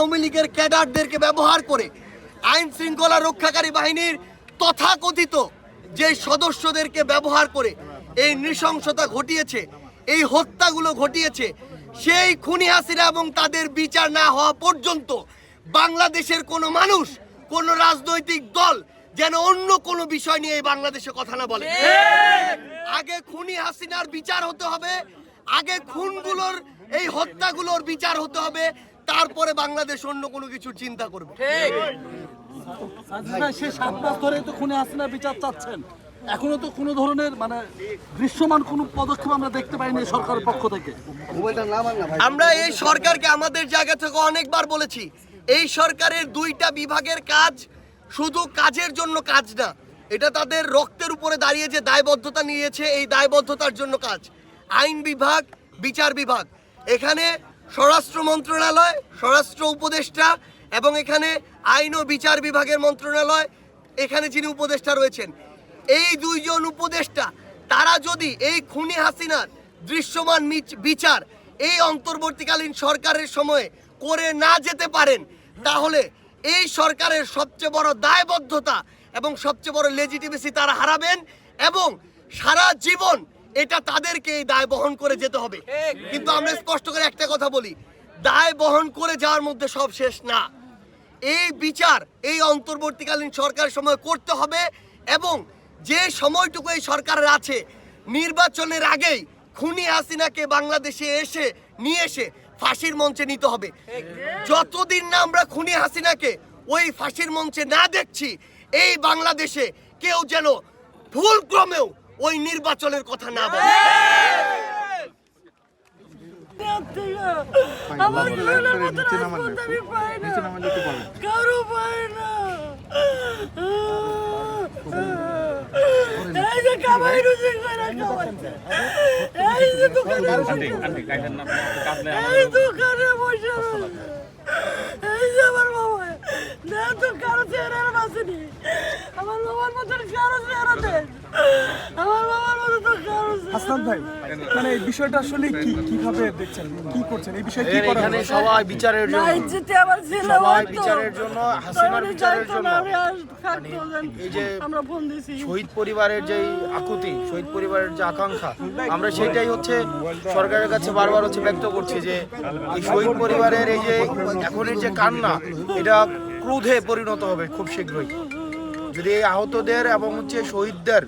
আওয়ামী লীগের ক্যাডারদেরকে ব্যবহার করে আইন শৃঙ্খলা রক্ষাকারী বাহিনীর তথাকথিত যে সদস্যদেরকে ব্যবহার করে এই নৃশংসতা ঘটিয়েছে, এই হত্যাগুলো ঘটিয়েছে, সেই খুনি হাসিরা এবং তাদের বিচার না হওয়া পর্যন্ত বাংলাদেশের কোনো মানুষ, কোনো রাজনৈতিক দল যেন অন্য কোনো বিষয় নিয়ে বাংলাদেশে কথা না বলে। আগে খুনি হাসিনার বিচার হতে হবে, আগে খুনগুলোর, এই হত্যাগুলোর বিচার হতে হবে তারপরে বাংলাদেশ অন্য কোনো কিছু চিন্তা করবে। সে সাত মাস ধরে তো খুনে হাসিনা বিচার চাচ্ছেন। এখনও তো কোনো ধরনের মানে দৃশ্যমান কোনো পদক্ষেপ আমরা দেখতে পাইনি সরকারের পক্ষ থেকে। আমরা এই সরকারকে আমাদের জায়গা থেকে অনেকবার বলেছি এই সরকারের দুইটা বিভাগের কাজ শুধু কাজের জন্য কাজ না এটা তাদের রক্তের উপরে দাঁড়িয়ে যে দায়বদ্ধতা নিয়েছে এই দায়বদ্ধতার জন্য কাজ। আইন বিভাগ বিচার বিভাগ। এখানে স্বরাষ্ট্র মন্ত্রণালয়, স্বরাষ্ট্র উপদেষ্টা এবং এখানে আইন ও বিচার বিভাগের মন্ত্রণালয়, এখানে যিনি উপদেষ্টা রয়েছেন। এই দুইজন উপদেষ্টা, তারা যদি এই খুনি হাসিনার দৃশ্যমান বিচার এই অন্তর্বর্তীকালীন সরকারের সময়ে করে না যেতে পারেন, তাহলে এই সরকারের সবচেয়ে বড় দায়বদ্ধতা এবং সবচেয়ে বড় লেজিটিমেসি তারা হারাবেন এবং সারা জীবন এটা তাদেরকে এই দায় বহন করে যেতে হবে। কিন্তু আমরা স্পষ্ট করে একটা কথা বলি দায় বহন করে যাওয়ার মধ্যে সব শেষ না। এই বিচার এই অন্তর্বর্তীকালীন সরকারের সময় করতে হবে এবং যে সময়টুকু এই সরকারের আছে নির্বাচনের আগেই খুনি হাসিনাকে বাংলাদেশে এসে নিয়ে এসে ফাঁসির মঞ্চে নিতে হবে। যতদিন না আমরা খুনি হাসিনাকে ওই ফাঁসির মঞ্চে না দেখছি এই বাংলাদেশে কেউ যেন ভুল ক্রমেও ওই নির্বাচনের কথা না বলে। আমার জীবনের মতো রাজপথ আমি পাই না। কারও পাই না। এই যে কামাই রুজি করে খাওয়াচ্ছে। এই যে দোকানে এই দোকানে বসে এই যে আমার বাবা না তো কারও চেহারা বাসেনি আমার বাবার মতন কারও চেহারা দেন আমার বাবার মতো তো কারও হাসনাত ভাই মানে এই বিষয়টা আসলে কি কীভাবে দেখছেন কি করছেন এই বিষয়ে কি এর করা এখানে হলো? সবাই বিচারের জন্য না ইজ্জতে আমার ছেলে সবাই হতো। বিচারের জন্য, হাসিনার তখনই বিচারের চাইতো জন্য। না, আমি আর থাকতো যেন। এই যে আমরা ফোন দিছি শহীদ পরিবারের যেই আকুতি শহীদ পরিবারের যে আকাঙ্ক্ষা আমরা সেটাই হচ্ছে সরকারের কাছে বারবার হচ্ছে ব্যক্ত করছি যে এই শহীদ পরিবারের এই যে এখনের যে কান্না এটা ক্রোধে পরিণত হবে খুব শীঘ্রই। যদি এই আহতদের এবং হচ্ছে শহীদদের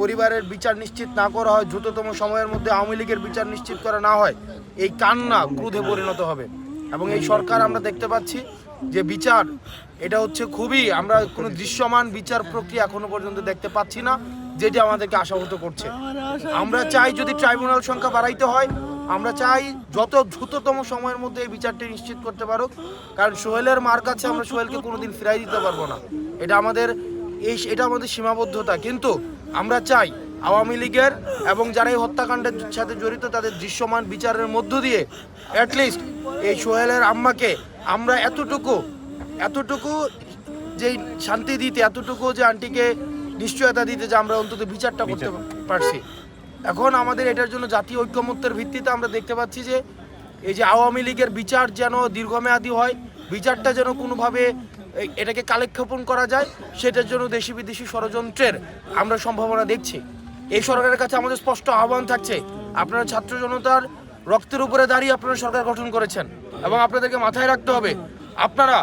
পরিবারের বিচার নিশ্চিত না করা হয়, দ্রুততম সময়ের মধ্যে আওয়ামী লীগের বিচার নিশ্চিত করা না হয়, এই কান্না ক্রোধে পরিণত হবে। এবং এই সরকার আমরা দেখতে পাচ্ছি যে বিচার, এটা হচ্ছে খুবই আমরা কোনো দৃশ্যমান বিচার প্রক্রিয়া এখনও পর্যন্ত দেখতে পাচ্ছি না, যেটি আমাদেরকে আশাহত করছে। আমরা চাই যদি ট্রাইব্যুনাল সংখ্যা বাড়াইতে হয় আমরা চাই যত দ্রুততম সময়ের মধ্যে এই বিচারটি নিশ্চিত করতে পারুক। কারণ সোহেলের মার কাছে আমরা সোহেলকে কোনোদিন ফিরাই দিতে পারব না। এটা আমাদের এই এটা আমাদের সীমাবদ্ধতা। কিন্তু আমরা চাই আওয়ামী লীগের এবং যারা এই হত্যাকাণ্ডের সাথে জড়িত তাদের দৃশ্যমান বিচারের মধ্য দিয়ে অ্যাটলিস্ট এই সোহেলের আম্মাকে আমরা এতটুকু এতটুকু যে শান্তি দিতে এতটুকু যে আন্টিকে নিশ্চয়তা দিতে যে আমরা অন্তত বিচারটা করতে পারছি। এখন আমাদের এটার জন্য জাতীয় ঐক্যমত্যের ভিত্তিতে আমরা দেখতে পাচ্ছি যে এই যে আওয়ামী লীগের বিচার যেন দীর্ঘমেয়াদী হয়, বিচারটা যেন কোনোভাবে এটাকে কালেক্ষেপণ করা যায়, সেটার জন্য দেশি বিদেশি ষড়যন্ত্রের আমরা সম্ভাবনা দেখছি। এই সরকারের কাছে আমাদের স্পষ্ট আহ্বান থাকছে, আপনারা ছাত্র জনতার রক্তের উপরে দাঁড়িয়ে আপনারা সরকার গঠন করেছেন এবং আপনাদেরকে মাথায় রাখতে হবে, আপনারা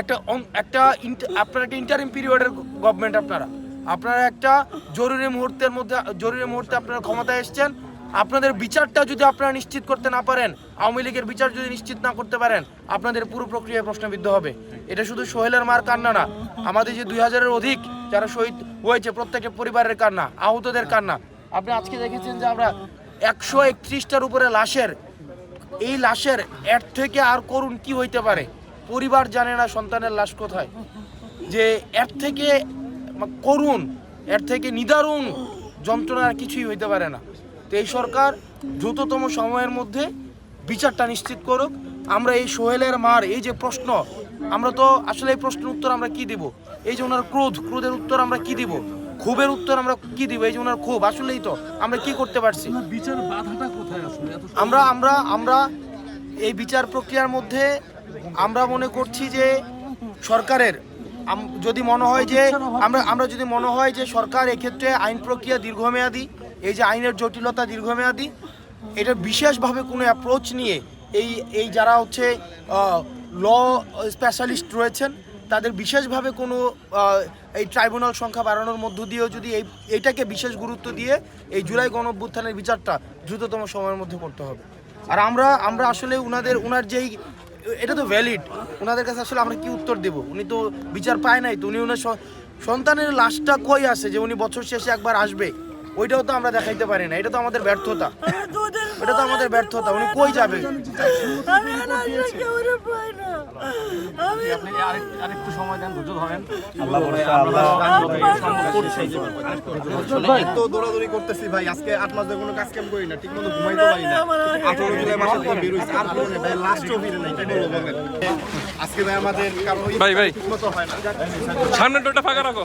একটা একটা আপনারা একটা ইন্টারিম পিরিয়ডের গভর্নমেন্ট আপনারা। আপনারা একটা জরুরি মুহূর্তের মধ্যে, জরুরি মুহূর্তে আপনারা ক্ষমতায় এসছেন। আপনাদের বিচারটা যদি আপনারা নিশ্চিত করতে না পারেন, আওয়ামী লীগের বিচার যদি নিশ্চিত না করতে পারেন, আপনাদের পুরো প্রক্রিয়া প্রশ্নবিদ্ধ হবে। এটা শুধু সোহেলের মার কান্না না, আমাদের যে দুই হাজারের অধিক যারা শহীদ হয়েছে, প্রত্যেকের পরিবারের কান্না, আহতদের কান্না। আপনি আজকে দেখেছেন যে আমরা একশো একত্রিশটার উপরে লাশের, এই লাশের এর থেকে আর করুণ কি হইতে পারে? পরিবার জানে না সন্তানের লাশ কোথায়। যে এর থেকে করুণ এর থেকে নিদারুণ যন্ত্রণা আর কিছুই হইতে পারে না। তো এই সরকার দ্রুততম সময়ের মধ্যে বিচারটা নিশ্চিত করুক। আমরা এই সোহেলের মার এই যে প্রশ্ন আমরা তো আসলে এই প্রশ্নের উত্তর আমরা কি দিব? এই যে ওনার ক্রোধ ক্রোধের উত্তর আমরা কি দিব? ক্ষোভের উত্তর আমরা কি দিব? এই যে ওনার ক্ষোভ আসলেই তো আমরা কি করতে পারছি? বিচার বাধাটা কোথায় আসলে? আমরা আমরা আমরা এই বিচার প্রক্রিয়ার মধ্যে আমরা মনে করছি যে সরকারের যদি মনে হয় যে আমরা আমরা যদি মনে হয় যে সরকার এক্ষেত্রে আইন প্রক্রিয়া দীর্ঘমেয়াদী, এই যে আইনের জটিলতা দীর্ঘমেয়াদী, এটা বিশেষভাবে কোনো অ্যাপ্রোচ নিয়ে এই এই যারা হচ্ছে ল স্পেশালিস্ট রয়েছেন, তাদের বিশেষভাবে কোনো এই ট্রাইব্যুনাল সংখ্যা বাড়ানোর মধ্য দিয়েও যদি এই এইটাকে বিশেষ গুরুত্ব দিয়ে এই জুলাই গণঅভ্যুত্থানের বিচারটা দ্রুততম সময়ের মধ্যে করতে হবে। আর আমরা আমরা আসলে উনাদের উনার যেই এটা তো ভ্যালিড ওনাদের কাছে আসলে আমরা কি উত্তর দেব? উনি তো বিচার পায় নাই তো উনি উনি সন্তানের লাশটা কই আছে যে উনি বছর শেষে একবার আসবে? ওইটাও তো আমরা দেখাইতে পারি না এটা তো আমাদের ব্যর্থতা। এটা তো আমাদের ব্যর্থতা উনি কই যাবে? আমি না কেউ পাই না আমি আপনি আরেকটু সময় দেন ধৈর্য ধরেন। তো দৌড়াদৌড়ি করতেছি ভাই আজকে আট মাস ধরে কোনো কাজ কাম করি না ঠিক মতো ঘুমাইতে পারি না। আঠারো জুলাই মাসে থেকে বের হইছে আর ফিরে ভাই লাস্টও ফিরে নাই কি বলব বলেন আজকে ভাই আমাদের ভাই, ভাই। ঠিক মতো হয় না। সামনে ডোরটা ফাঁকা রাখো।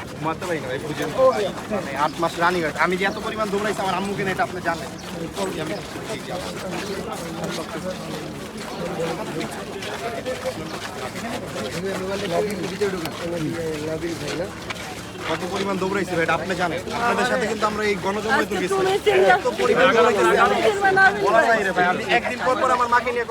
ঘুমাতে পারি না ভাই বুঝেন? মানে আট মাস রানি আমি যে এত পরিমাণ দৌড়াইছি, আমার আম্মুকে না এটা আপনি জানেন? কত পরিমাণ দৌড়াইছি ভাই আপনি জানেন? আপনাদের সাথে কিন্তু আমরা এই গণজমায় তো গেছি। এত পরিমাণ আমি একদিন পর পর আমার মাকে নিয়ে